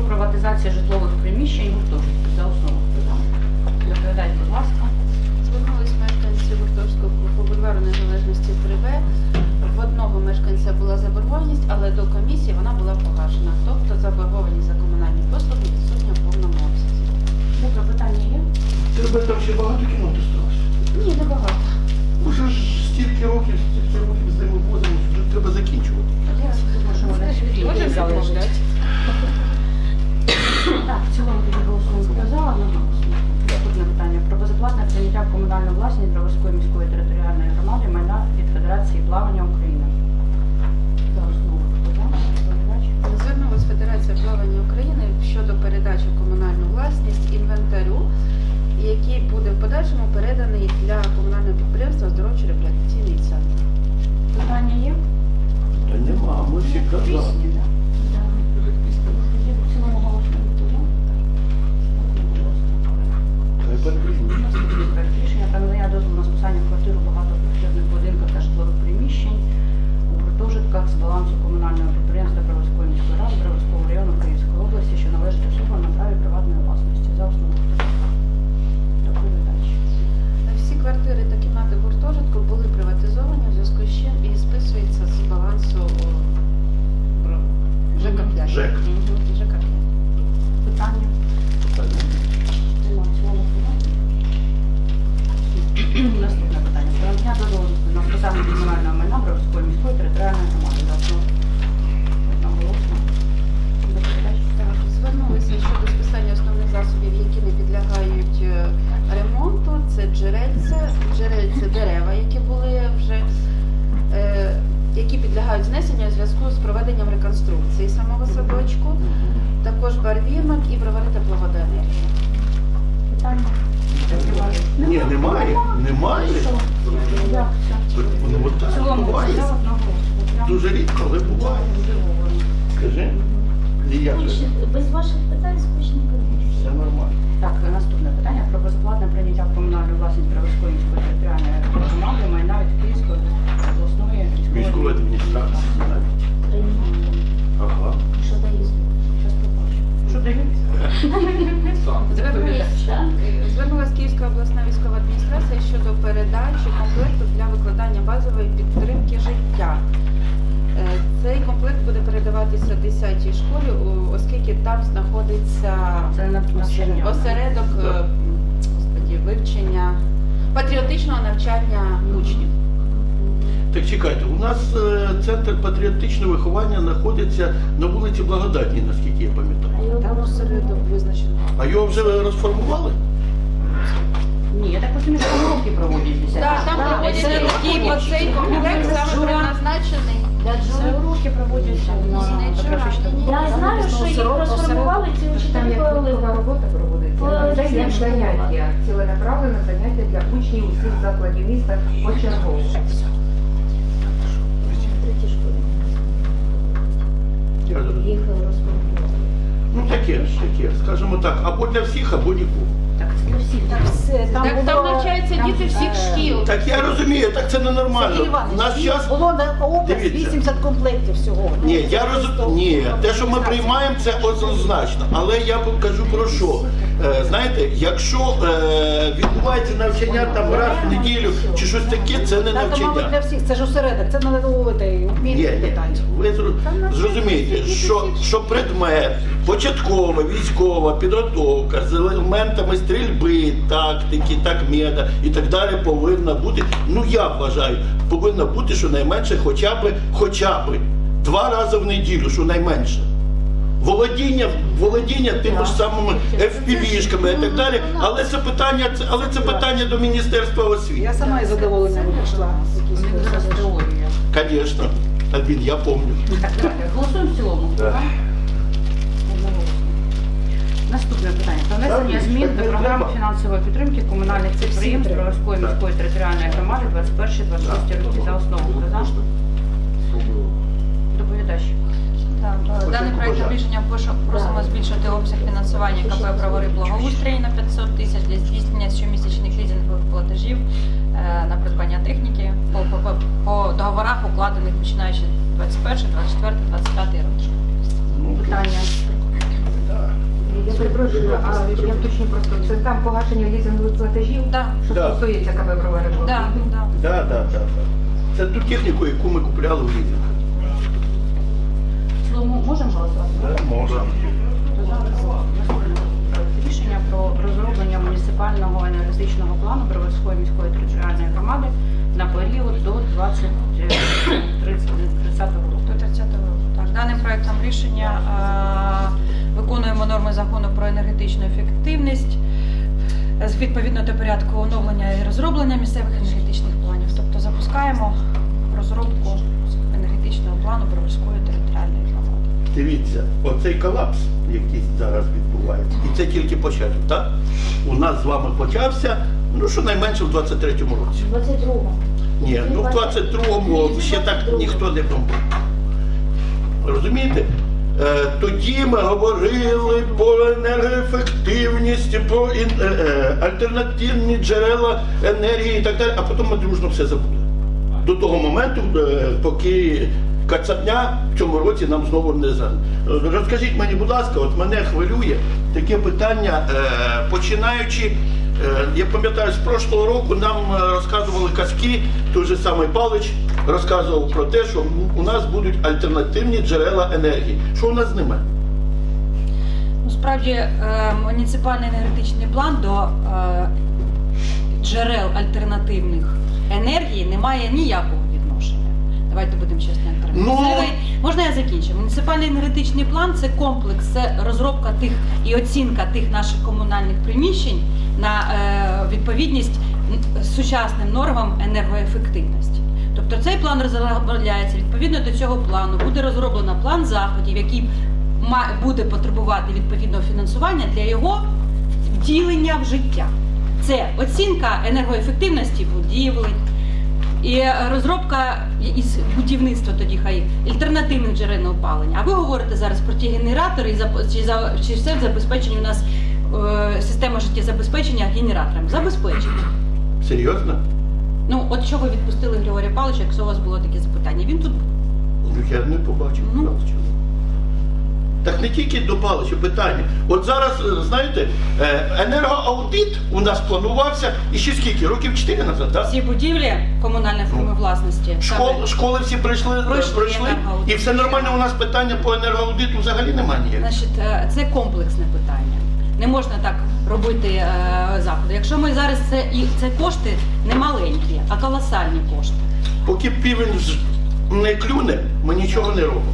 про, приватизацію житлових приміщень гуртожитків за основу. Доповідайте, будь ласка. Звернулись мешканці гуртожитку по бульвару Незалежності 3Б. В одного мешканця була заборгованість, але до комісії вона була погашена. Тобто заборгованість за комунальні послуги відсутня в повному обсязі. Добре, питання є? Тебе там ще багато кіно сталося. Ні, небагато. Уже ж стільки років, стільки років з ними возимося, вже треба закінчувати. Я думаю, що вони всі власність міської територіальної громади майна від Федерації плавання України. За основу? Звернулась Федерація плавання України щодо передачі в комунальну власність інвентарю, який буде в подальшому переданий для комунального підприємства оздоровчо реабілітаційний центр. Питання є? Та нема, ми всі казали. Пісні? Підлягають знесенню у зв'язку з проведенням реконструкції самого садочку, також барвінок і бровари тепловодоенергії. Питання? Ні, немає, немає. Як це? Ну, от так буває. Дуже рідко, але буває. Скажи. І? Без ваших питань скучно. Все нормально. Так, наступне питання про безоплатне прийняття в комунальну власність Броварської територіальної громади майна від Київської обласної Військової адміністрації навіть. Ага. Що дають? Що дають? Звернулась Київська обласна військова адміністрація щодо передачі комплекту для викладання базової підтримки життя. Е, Цей комплект буде передаватися 10-й школі, оскільки там знаходиться осередок е, вивчення патріотичного навчання учнів. Так чекайте, у нас е, центр патріотичного виховання знаходиться на вулиці Благодатній, наскільки я пам'ятаю. Там осередок визначено. А його вже розформували? Ні, я так розумію, що уроки проводять. Так, там проводяться уроки. бо цей комплект саме Жура. предназначений. Це уроки проводяться Я знаю, що їх розформували ці Там учителі робота проводиться, це як заняття, ціленаправлене заняття для учнів усіх закладів міста почергово. Треті школи. Я. Їх розформували. Ну таке ж, таке, скажімо так, або для всіх, або нікого. Так, для всіх. Так там навчаються діти всіх шкіл. Так я розумію, так це ненормально. Сергій Іванович, У нас час. було на область Дивіться. 80 комплектів всього. Ні, я розумію. Ні, те, що ми приймаємо, це однозначно. Але я кажу про що. Е, знаєте, якщо е, відбувається навчання там раз в неділю чи щось таке, це не Так, мабуть, для всіх, це ж осередок, це не Ні, вміння ні, ви зру- зрозумієте, що, що предмет, початкова, військова підготовка з елементами стрільби, тактики, такмеда і так далі повинна бути. Ну я вважаю, повинна бути щонайменше хоча б хоча б два рази в неділю, щонайменше. Володіння, володіння тими ж самими FPV-шками і так далі, але це питання, але це питання до Міністерства освіти. Я сама із задоволенням теорія. Звісно, Альбін, я пам'ятаю. Голосуємо в цілому. Наступне питання. Про внесення змін до програми фінансової підтримки комунальних підприємств треба. Міської територіальної громади 21-26 роки за основу. Даний проект рішення просимо збільшити обсяг фінансування КП «Правовий благоустрій» на 500 тисяч для здійснення щомісячних лізингових платежів е, на придбання техніки по, по, по, по договорах, укладених починаючи 21, 24, 25 роки. Ну, Питання. Я перепрошую, а я уточню просто, це там погашення лізингових платежів, Да, що Да. стосується «Бровари Блок»? да, да. Да, да, да, да. Це ту техніку, яку ми купляли в лізинг. Можемо голосувати? Можна. Рішення про розроблення муніципального енергетичного плану Броварської міської територіальної громади на період до 20, е, 30 30 року. До 30 року. Так, даним проектом рішення е, виконуємо норми закону про енергетичну ефективність е, відповідно до порядку оновлення і розроблення місцевих енергетичних планів. Тобто запускаємо розробку енергетичного плану Броварської територіальної громади. Дивіться, оцей колапс, який зараз відбувається, і це тільки початок, так? У нас з вами почався, ну щонайменше в 23-му році. 22-го. Ні, ну в 22-му ще так ніхто не бомбив. Розумієте? Е, Тоді ми говорили про енергоефективність, про е, е, альтернативні джерела енергії і так далі, а потім ми дружно все забули. До того моменту, поки кацапня в цьому році нам знову не за. Розкажіть мені, будь ласка, от мене хвилює таке питання, е, починаючи. Е, Я пам'ятаю, з прошлого року нам е, розказували казки, той же самий Палич розказував про те, що у нас будуть альтернативні джерела енергії. Що у нас з ними? Ну, справді, е, муніципальний енергетичний план до джерел альтернативних енергії не має ніякого. Давайте будемо чесні. Антон. Ну- Можна я закінчу? Муніципальний енергетичний план це комплекс, це розробка тих і оцінка тих наших комунальних приміщень на е, відповідність сучасним нормам енергоефективності. Тобто цей план розробляється відповідно до цього плану. Буде розроблено план заходів, який має буде потребувати відповідного фінансування для його втілення в життя. Це оцінка енергоефективності будівлі і розробка із будівництва тоді хай альтернативних джерел опалення. А ви говорите зараз про ті генератори і чи, за, чи все забезпечення у нас е, система життєзабезпечення генераторами? Забезпечення. Серйозно? Ну, от що ви відпустили Григорія Павловича, якщо у вас було таке запитання? Він тут був. Ну, Я не побачив. Ну. Так не тільки до Палича питання. От зараз, е, знаєте, е, енергоаудит у нас планувався і ще скільки? Років 4 назад, так? всі будівлі комунальної форми власності. Школ, школи всі прийшли, е, Пройшли пройшли, і все нормально. У нас питання по енергоаудиту взагалі немає ніяких. Значить, це комплексне питання. Не можна так робити е, заходи. Якщо ми зараз це і це кошти не маленькі, а колосальні кошти. Поки півень не клюне, ми нічого не робимо.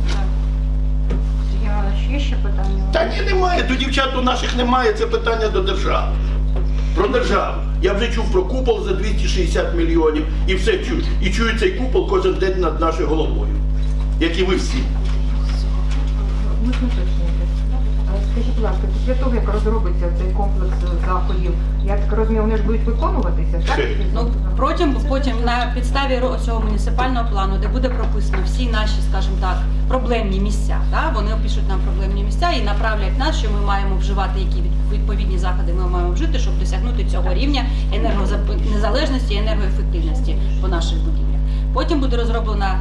Є ще питання? Та ні, немає. То дівчат у наших немає. Це питання до держави. Про державу. Я вже чув про купол за 260 мільйонів і все чую. І чую цей купол кожен день над нашою головою. Як і ви всі. Ми Скажіть, будь ласка, після того, як розробиться цей комплекс заходів, я так розумію, вони ж будуть виконуватися, так? Ну протягом потім на підставі цього муніципального плану, де буде прописано всі наші, скажімо так, проблемні місця. Да? Вони опишуть нам проблемні місця і направлять нас, що ми маємо вживати, які відповідні заходи ми маємо вжити, щоб досягнути цього рівня енергозап- незалежності і енергоефективності по наших будівлях. Потім буде розроблена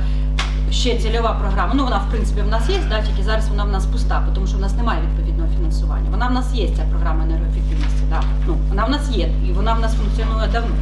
ще цільова програма. Ну вона в принципі в нас є, да, тільки зараз вона в нас пуста, тому що в нас немає відповідного фінансування. Вона в нас є ця програма енергоефективності. Да. Ну вона в нас є, і вона в нас функціонує давно.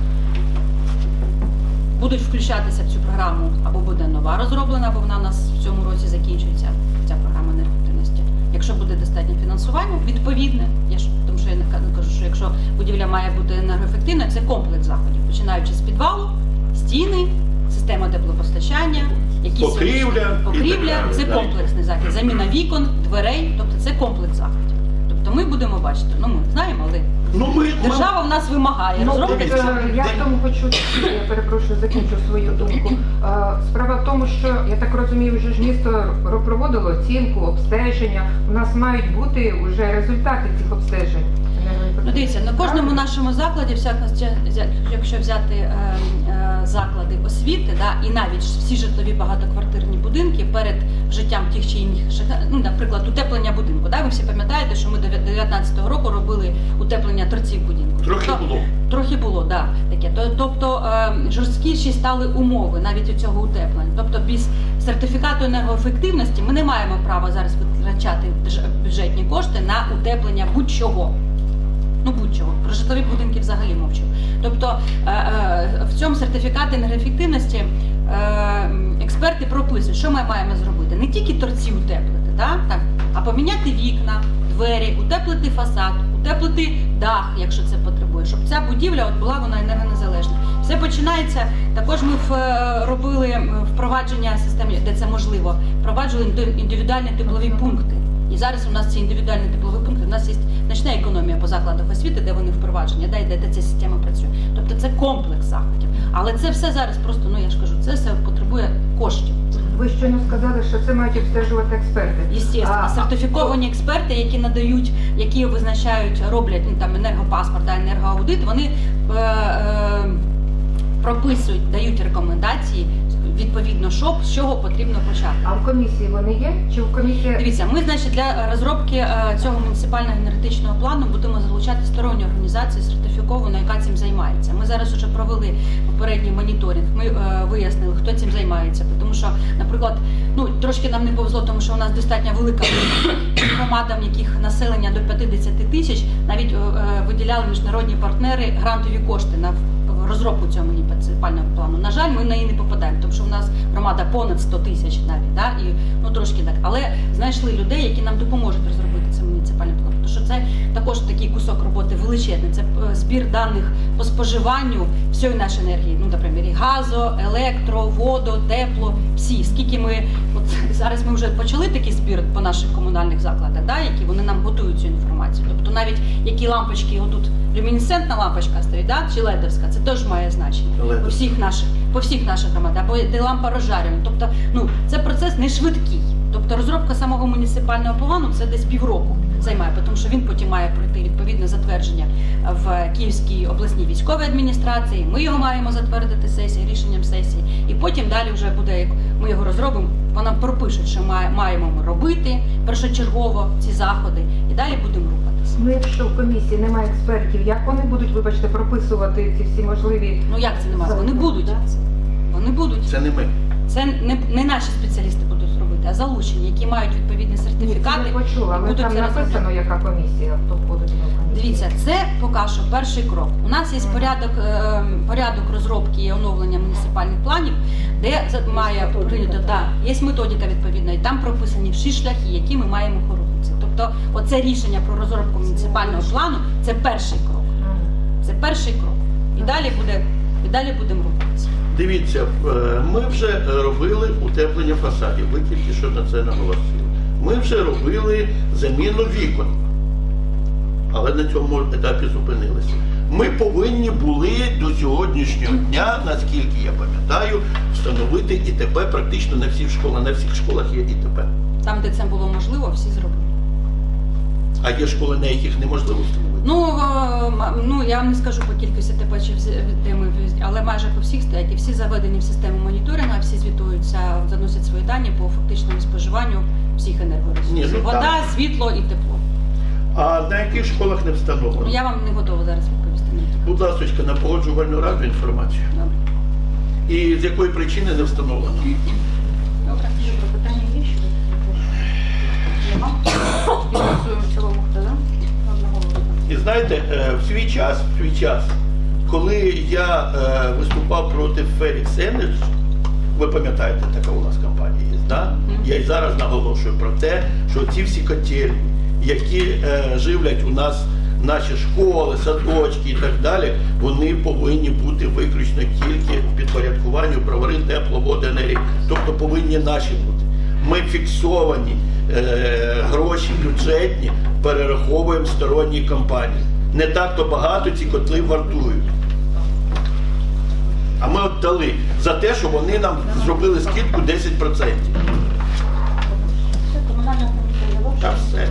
Будуть включатися в цю програму або буде нова розроблена, або вона в нас в цьому році закінчується ця програма енергоефективності. Якщо буде достатнє фінансування, відповідне, я ж тому що я не кажу, що якщо будівля має бути енергоефективна, це комплекс заходів, починаючи з підвалу, стіни, система теплопостачання, якісь Покрівля покрівля, це комплексний захід, заміна вікон, дверей, тобто це комплекс заходів. Тобто ми будемо бачити, ну ми знаємо, але Ну ми, ми держава в нас вимагає Ну, я тому хочу, я перепрошую, закінчу свою думку. Справа в тому, що я так розумію, вже ж місто проводило оцінку, обстеження. У нас мають бути вже результати цих обстежень. Ну, дивіться, на кожному нашому закладі, всяка- якщо взяти е, е, заклади освіти, да, і навіть всі житлові багатоквартирні будинки перед вжиттям тих чи інших, ну, наприклад, утеплення будинку. Да, ви всі пам'ятаєте, що ми до 2019 року робили утеплення торців будинку. Трохи Тобто- було. Трохи було, да, таке. Тобто е, жорсткіші стали умови навіть у цього утеплення. Тобто без сертифікату енергоефективності ми не маємо права зараз витрачати бюджетні кошти на утеплення будь-чого. Ну будь-чого. Про житлові будинки взагалі мовчу. Тобто е, е, в цьому сертифікаті енергоефективності е, експерти прописують, що ми маємо зробити. Не тільки торці утеплити, да? так, а поміняти вікна, двері, утеплити фасад, утеплити дах, якщо це потребує, щоб ця будівля от була вона енергонезалежна. Все починається. Також ми робили впровадження системи, де це можливо, впроваджували індивідуальні теплові пункти. І зараз у нас ці індивідуальні теплові пункти. У нас є значна економія по закладах освіти, де вони впроваджені, де, де, де ця система працює. Тобто це комплекс заходів. Але це все зараз просто, ну я ж кажу, це все потребує коштів. Ви щойно сказали, що це мають обстежувати експерти. Єстественно, сертифіковані експерти, які надають, які визначають, роблять ну, там енергопаспорт, да, енергоаудит, вони е, е, прописують, дають рекомендації відповідно, що з чого потрібно почати. А в комісії вони є? Чи в комісії Дивіться, ми значить для розробки е, цього муніципального енергетичного плану будемо залучати сторонню організацію сертифіковану, яка цим займається. Ми зараз вже провели попередній моніторинг. Ми е, вияснили, хто цим займається. Тому що, наприклад, ну трошки нам не повезло, тому що у нас достатньо велика громадам, яких населення до 50 тисяч, навіть е, е, виділяли міжнародні партнери грантові кошти на в розробку цього муніципального плану. На жаль, ми на неї не попадаємо, тому що у нас громада понад 100 тисяч навіть, да? і ну трошки так. Але знайшли людей, які нам допоможуть розробити що це також такий кусок роботи величезний. Це е, збір даних по споживанню всієї нашої енергії. Ну, наприклад, газо, електро, водо, тепло, всі. Скільки ми от зараз ми вже почали такий збір по наших комунальних закладах, да? які вони нам готують цю інформацію. Тобто навіть які лампочки, отут люмінесцентна лампочка стоїть, да? чи ледовська, це теж має значення по всіх наших, по всіх наших громадах, або де лампа розжарювання. Тобто, ну це процес не швидкий. Тобто розробка самого муніципального плану це десь півроку займає, тому що він потім має пройти відповідне затвердження в Київській обласній військовій адміністрації. Ми його маємо затвердити сесії, рішенням сесії, і потім далі вже буде як ми його розробимо. Вона пропишуть, що маємо ми робити першочергово ці заходи, і далі будемо рухатися. ну якщо в комісії немає експертів, як вони будуть, вибачте, прописувати ці всі можливі Ну як це немає? Вони будуть. Вони будуть. Це не ми. Це не, не наші спеціалісти залучені, які мають відповідні Ні, це сертифікати. не почула, але там написано, яка комісія, хто входить до комісії. Дивіться, це поки що перший крок. У нас є порядок, е, порядок розробки і оновлення муніципальних планів, де має методика, прийнято да, є методика відповідна, і там прописані всі шляхи, які ми маємо корупції. Тобто, оце рішення про розробку муніципального плану це перший крок. Це перший крок. І далі буде, і далі будемо рухатися. Дивіться, е, ми вже робили утеплення фасадів. Ви тільки що на це наголосили. Ми вже робили заміну вікон. Але на цьому етапі зупинилися. Ми повинні були до сьогоднішнього дня, наскільки я пам'ятаю, встановити ІТП практично на всіх школах. На всіх школах є ІТП. Там, де це було можливо, всі зробили. А є школи, на яких неможливо встановити. Ну, е, ну я вам не скажу по кількості ТП чи вз- теми, але майже по всіх стоять і всі заведені в систему моніторингу, всі звітуються, заносять свої дані по фактичному споживанню всіх енергоресурсів. ну, Вода, там- світло і тепло. А на яких школах не Ну встановлено? я вам не готова зараз відповісти. Будь ласка, на погоджувальну раду інформацію. Добре. І з якої причини не встановлено? Добре. Добре, питання є ще? Нема? В цілому, хто за? Одноголосно. І знаєте, е, в свій час, в свій час, коли я е, виступав проти Felix Energy, ви пам'ятаєте, така у нас компанія є, да? Я й зараз наголошую про те, що ці всі котельні, які е, живлять у нас наші школи, садочки і так далі, вони повинні бути виключно тільки в підпорядкуванню бровари тепло, води, енергії. Тобто повинні наші бути. Ми фіксовані е, гроші бюджетні перераховуємо сторонній компанії. Не так то багато ці котли вартують. А ми от дали за те, що вони нам зробили скидку 10%. Все, Та все.